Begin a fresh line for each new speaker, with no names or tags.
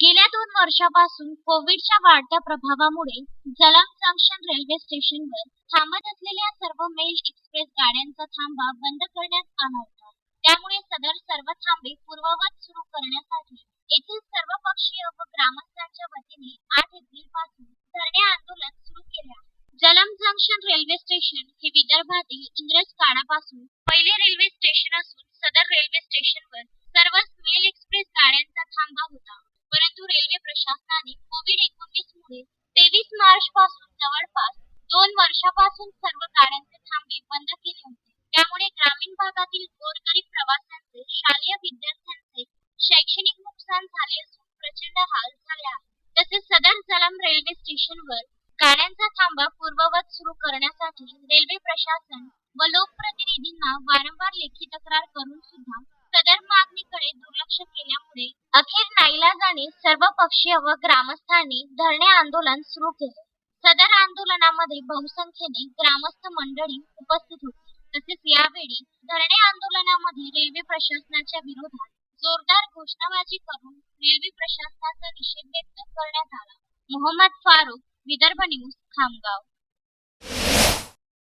गेल्या दोन वर्षापासून कोविडच्या वाढत्या प्रभावामुळे जलंब जंक्शन रेल्वे स्टेशनवर थांबत असलेल्या सर्व मेल एक्सप्रेस गाड्यांचा थांबा बंद करण्यात आला होता. त्यामुळे सदर सर्व थांबे पूर्ववत सुरू करण्यासाठी येथील सर्व पक्षीय व ग्रामस्थांच्या वतीने आठ एप्रिलपासून धरणे आंदोलन सुरू केले आहे. जंक्शन रेल्वे स्टेशन हे विदर्भातील इंग्रज काळापासून पहिले रेल्वे स्टेशन असून सदर रेल्वे रेल्वे प्रशासनाने कोविड एकोणीस मुळे तेवीस मार्च पासून जवळपास दोन वर्षापासून सर्व गाड्यांचे थांबे बंद केले होते. त्यामुळे ग्रामीण भागातील गोरगरीब प्रवाशांचे शालेय विद्यार्थ्यांचे शैक्षणिक नुकसान झाले असून प्रचंड हाल झाले आहे. तसेच सदर जलम रेल्वे स्टेशनवर गाड्यांचा थांबा पूर्ववत सुरू करण्यासाठी रेल्वे प्रशासन व लोकप्रतिनिधींना वारंवार लेखी तक्रार करून सुद्धा अखेर नाईलाजाने सर्व पक्षीय व ग्रामस्थांनी धरणे आंदोलन सुरू केले. सदर आंदोलनामध्ये बहुसंख्येने ग्रामस्थ मंडळी उपस्थित होती. तसेच यावेळी धरणे आंदोलनामध्ये रेल्वे प्रशासनाच्या विरोधात जोरदार घोषणाबाजी करून रेल्वे प्रशासनाचा निषेध व्यक्त करण्यात आला. मोहम्मद फारुक विदर्भ न्यूज खामगाव.